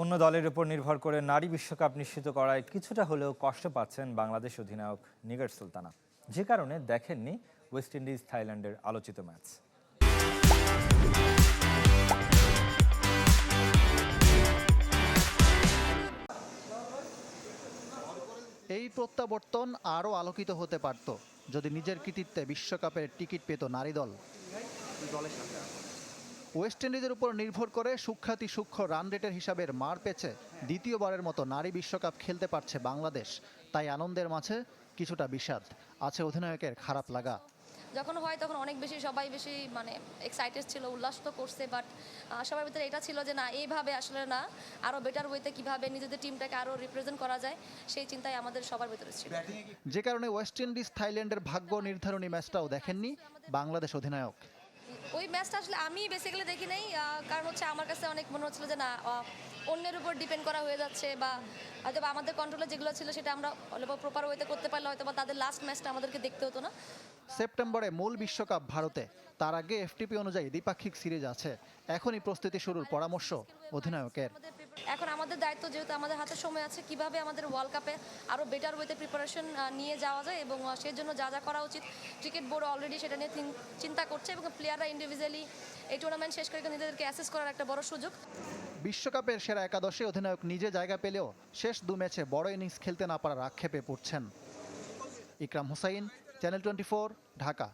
অন্য দলের উপর নির্ভর করে নারী বিশ্বকাপ নিশ্চিত করায় কিছুটা হলেও কষ্ট পাচ্ছেন বাংলাদেশ অধিনায়ক নিগার সুলতানা। যে কারণে দেখেননি ওয়েস্ট ইন্ডিজ থাইল্যান্ডের আলোচিত ম্যাচ। এই প্রত্যাবর্তন আরও আলোকিত হতে পারত, যদি নিজের কৃতিত্বে বিশ্বকাপের টিকিট পেত নারী দল। ওয়েস্ট ইন্ডিজের উপর নির্ভর করে সুখ্যাতি সূক্ষ্ম রান রেটের হিসাবের মার পেছে দ্বিতীয়বারের মতো নারী বিশ্বকাপ খেলতে পারছে বাংলাদেশ। তাই আনন্দের মাঝে কিছুটা বিষাদ আছে অধিনায়কের খারাপ লাগা। যখন হয় তখন অনেক বেশি সবাই বেশি মানে এক্সাইটেড ছিল উল্লাস তো করছে বাট সবার ভিতরে এটা ছিল যে না এইভাবে আসলে না আরও বেটার ওয়েতে কীভাবে নিজেদের টিমটাকে আরও রিপ্রেজেন্ট করা যায় সেই চিন্তাই আমাদের সবার ভিতরে ছিল। যে কারণে ওয়েস্ট ইন্ডিজ থাইল্যান্ডের ভাগ্য নির্ধারণী ম্যাচটাও দেখেননি বাংলাদেশ অধিনায়ক। ওই ম্যাচটা আসলে আমি বেসিক্যালি দেখি নাই কারণ হচ্ছে আমার কাছে অনেক মনে হচ্ছিল যে না অন্যের উপর ডিপেন্ড করা হয়ে যাচ্ছে বা হয়তো আমাদের কন্ট্রোলে যেগুলো ছিল সেটা আমরা অল্প প্রপার ওয়েতে করতে পারলে হয়তো বা তাদের লাস্ট ম্যাচটা আমাদেরকে দেখতে হতো না। সেপ্টেম্বরে মূল বিশ্বকাপ ভারতে তার আগে এফটিপি অনুযায়ী দ্বিপাক্ষিক সিরিজ আছে। এখনই প্রস্তুতি শুরুর পরামর্শ অধিনায়কের। এখন আমাদের দায়িত্ব যেহেতু আমাদের হাতে সময় আছে, কীভাবে আমাদের ওয়ার্ল্ড কাপে আরও বেটার ওয়েতে প্রিপারেশন নিয়ে যাওয়া যায় এবং সেই জন্য যা যা করা উচিত। ক্রিকেট বোর্ড অলরেডি সেটা নিয়ে চিন্তা করছে এবং প্লেয়াররা ইন্ডিভিজুয়ালি এই টুর্নামেন্ট শেষ করে নিজেদেরকে অ্যাসেস করার একটা বড় সুযোগ। বিশ্বকাপের সেরা একাদশে অধিনায়ক নিজে জায়গা পেলেও শেষ দু ম্যাচে বড় ইনিংস খেলতে না পারার আক্ষেপে পড়ছেন। Ikram Hussain channel twenty Dhaka.